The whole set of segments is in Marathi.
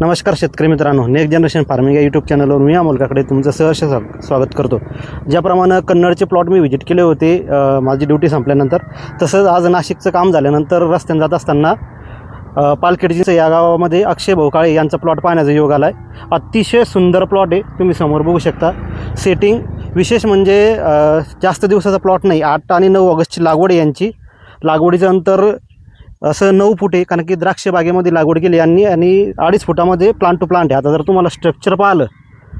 नमस्कार शेतकरी मित्रांनो नेक्स्ट जनरेशन फार्मिंग या यूट्यूब चॅनलवर मी अमोलकाकडे तुमचं सहर्ष स्वागत करतो. ज्याप्रमाणे कन्नडचे प्लॉट मी व्हिजिट केले होते माझी ड्युटी संपल्यानंतर तसंच आज नाशिकचं काम झाल्यानंतर रस्त्याने जात असताना पालखेडजीचं या गावामध्ये अक्षय भोकाळे यांचा प्लॉट पाहण्याचा योग आला आहे अतिशय सुंदर प्लॉट आहे तुम्ही समोर बघू शकता. सेटिंग विशेष म्हणजे जास्त दिवसाचा प्लॉट नाही आठ आणि नऊ ऑगस्टची लागवड आहे यांची. लागवडीचं अंतर असं नऊ फूट आहे कारण की द्राक्ष बागेमध्ये लागवड केली यांनी आणि अडीच फुटामध्ये प्लांट टू प्लांट आहे. आता जर तुम्हाला स्ट्रक्चर पाहिलं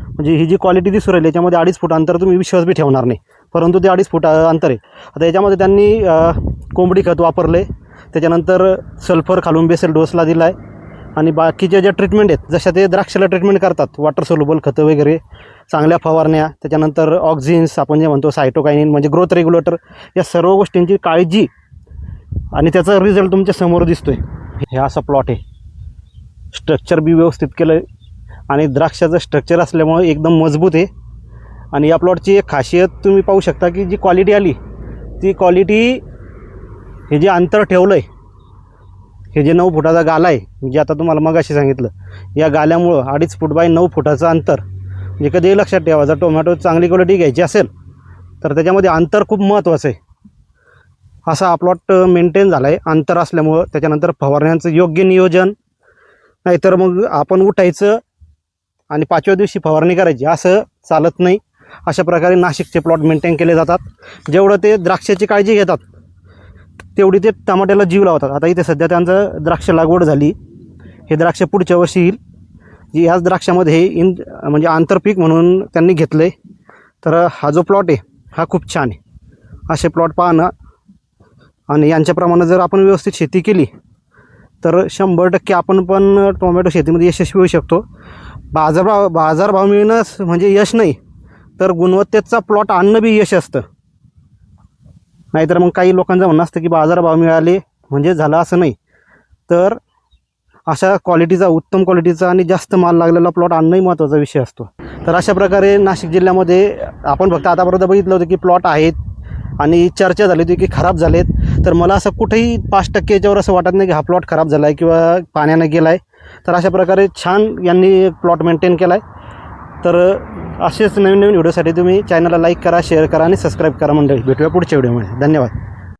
म्हणजे ही जी क्वालिटी दिसू राहिली याच्यामध्ये अडीच फूट अंतर तुम्ही विश्वास बी ठेवणार नाही. परंतु ते अडीच फूट अंतर आहे. आता याच्यामध्ये त्यांनी कोंबडी खत वापरले. त्याच्यानंतर सल्फर खालून बेसल डोसला दिला आहे आणि बाकीच्या ज्या ट्रीटमेंट आहेत जशा ते द्राक्षाला ट्रीटमेंट करतात वॉटर सोल्युबल खतं वगैरे चांगल्या फवारण्या त्याच्यानंतर ऑक्झिन्स आपण जे म्हणतो सायटोकायनिन म्हणजे ग्रोथ रेग्युलेटर या सर्व गोष्टींची काळजी आणि त्याचा रिझल्ट तुमच्यासमोर आहे हे असा प्लॉट आहे. स्ट्रक्चर बी व्यवस्थित केलं आहे आणि द्राक्षाचं स्ट्रक्चर असल्यामुळे एकदम मजबूत आहे. आणि या प्लॉटची एक खासियत तुम्ही पाहू शकता की जी क्वालिटी आली ती क्वालिटी हे जे अंतर ठेवलं आहे हे जे नऊ फुटाचा गाला आहे जे आता तुम्हाला मगाशी सांगितलं या गाल्यामुळं अडीच फूट बाय नऊ फुटाचं अंतर. म्हणजे कधीही लक्षात ठेवा जर टोमॅटो चांगली क्वालिटी घ्यायची असेल तर त्याच्यामध्ये अंतर खूप महत्त्वाचं आहे. असा हा प्लॉट मेंटेन झाला आहे अंतर असल्यामुळं त्याच्यानंतर फवारण्यांचं योग्य नियोजन नाहीतर मग आपण उठायचं आणि पाचव्या दिवशी फवारणी करायची. असं चालत नाही. अशा प्रकारे नाशिकचे प्लॉट मेंटेन केले जातात. जेवढं ते द्राक्षाची काळजी घेतात तेवढी ते टमाट्याला जीव लावतात. आता इथे सध्या त्यांचं द्राक्ष लागवड झाली. हे द्राक्ष पुढच्या वर्षी येईल. जी ह्याच द्राक्षामध्ये इन म्हणजे आंतरपीक म्हणून त्यांनी घेतलं आहे तर हा जो प्लॉट आहे हा खूप छान आहे. असे प्लॉट पाहणं आणि यांच्याप्रमाणे जर आपण व्यवस्थित शेती केली तर शंभर टक्के आपण पण टोमॅटो शेतीमध्ये यशस्वी होऊ शकतो. बाजारभाव बाजारभाव मिळणंच म्हणजे यश नाही तर गुणवत्तेचा प्लॉट आणणं बी यश असतं. नाहीतर मग काही लोकांचं म्हणणं असतं की बाजारभाव मिळाले म्हणजे झालं असं नाही. तर अशा क्वालिटीचा उत्तम क्वालिटीचा आणि जास्त माल लागलेला प्लॉट आणणंही महत्त्वाचा विषय असतो. तर अशा प्रकारे नाशिक जिल्ह्यामध्ये आपण फक्त आतापर्यंत बघितलं होतं की प्लॉट आहेत आणि चर्चा झाली होती की खराब झालेत. तर मला असं कुठेही पाच टक्के याच्यावर असं वाटत नाही की हा प्लॉट खराब झाला आहे किंवा पाण्यानं गेला आहे तर अशा प्रकारे छान यांनी प्लॉट मेंटेन केला आहे तर असेच नवीन नवीन व्हिडिओसाठी तुम्ही चॅनलला लाईक करा शेअर करा आणि सबस्क्राईब करा मंडळी. भेटूया पुढच्या व्हिडिओमध्ये. धन्यवाद.